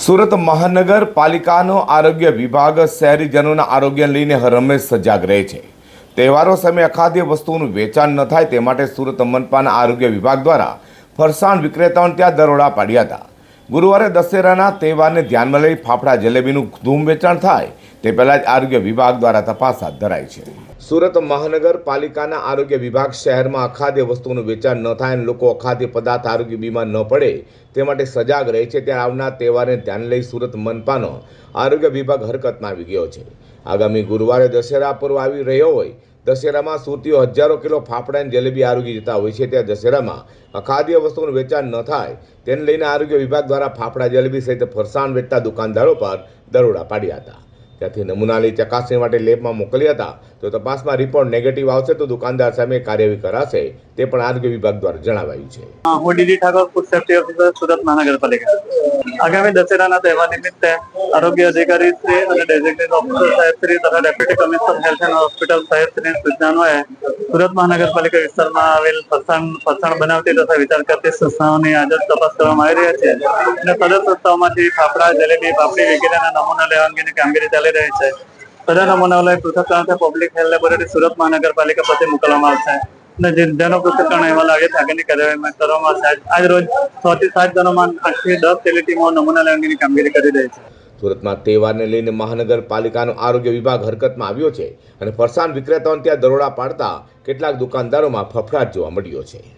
સુરત મહાનગરપાલિકાનો આરોગ્ય વિભાગ શહેરીજનોના આરોગ્યને લઈને હરહંમેશ સજાગ રહે છે. તહેવારો સમયે અખાદ્ય વસ્તુઓનું વેચાણ ન થાય તે માટે સુરત મનપાના આરોગ્ય વિભાગ દ્વારા ફરસાણ વિક્રેતાઓને ત્યાં દરોડા પાડ્યા હતા. ગુરુવારે દશેરાના તહેવારને ધ્યાનમાં લઈ ફાફડા જલેબીનું ધૂમ વેચાણ થાય. તે પહેલાં જ આરોગ્ય વિભાગ દ્વારા તપાસ હાથ ધરાઈ છે. સુરત મહાનગરપાલિકાના આરોગ્ય વિભાગ શહેરમાં અખાદ્ય વસ્તુઓનું વેચાણ ન થાય અને લોકો અખાદ્ય પદાર્થ આરોગ્ય બીમાર ન પડે તે માટે સજાગ રહે છે. ત્યારે આવનાર તહેવારને ધ્યાન લઈ સુરત મનપાનો આરોગ્ય વિભાગ હરકતમાં આવી ગયો છે. આગામી ગુરુવારે દશેરા પર્વ આવી રહ્યો હોય દશેરામાં સુરતીઓ હજારો કિલો ફાફડા અને જલેબી આરોગી જતા હોય છે. ત્યાં દશેરામાં અખાદ્ય વસ્તુઓનું વેચાણ ન થાય તેને લઈને આરોગ્ય વિભાગ દ્વારા ફાફડા, જલેબી સહિત ફરસાણ વેચતા દુકાનદારો પર દરોડા પાડ્યા હતા. ત્યાંથી નમૂના લઈ ચકાસણી માટે લેબમાં મોકલ્યા હતા. તો તપાસમાં રિપોર્ટ નેગેટિવ આવશે તો દુકાનદાર સામે કાર્યવાહી કરાશે, તે પણ આરોગ્ય વિભાગ દ્વારા જણાવાયું છે. હું DD Thakor food safety officer Surat મહાનગરપાલિકા. આગામી દશેરાના તહેવાર નિમિત્તે આરોગ્ય અધિકારી શ્રી અને ડેઝિગ્નેટ ઓફિસર સાહેબ શ્રી તથા deputy commissioner health and hospital સાહેબ શ્રી સૂચનાઓએ સુરત મહાનગરપાલિકા વિસ્તારમાં આવેલ ફરસાણ ફરસાણ બનાવતી તથા વિચાર કરતી સંસ્થાઓની આજે તપાસ કરવામાં આવી રહી છે. અને સદર સંસ્થાઓમાંથી ફાફડા, જલેબી, પાપડી વગેરેના નમૂના લેવા અંગેની કામગીરી ચાલી રહી છે. બધા નમૂનાઓ લઈ પૃથ્થકરણ પબ્લિક હેલ્થ લેબોરેટરી સુરત મહાનગરપાલિકા પાસે મોકલવામાં આવશે. અને જે જેનો પૃથ્થકરણ અહેવાલ આવ્યો છે, આગળની કાર્યવાહીમાં કરવામાં આવશે. આજ- રોજ છ થી સાત જણોમાં આઠથી દસ જેટલી નમૂના લેવાની કામગીરી કરી રહી છે. સુરતમાં તહેવારને લઈને મહાનગરપાલિકાનો આરોગ્ય વિભાગ હરકતમાં આવ્યો છે અને ફરસાણ વિક્રેતાઓને ત્યાં દરોડા પાડતા કેટલાક દુકાનદારોમાં ફફડાટ જોવા મળ્યો છે.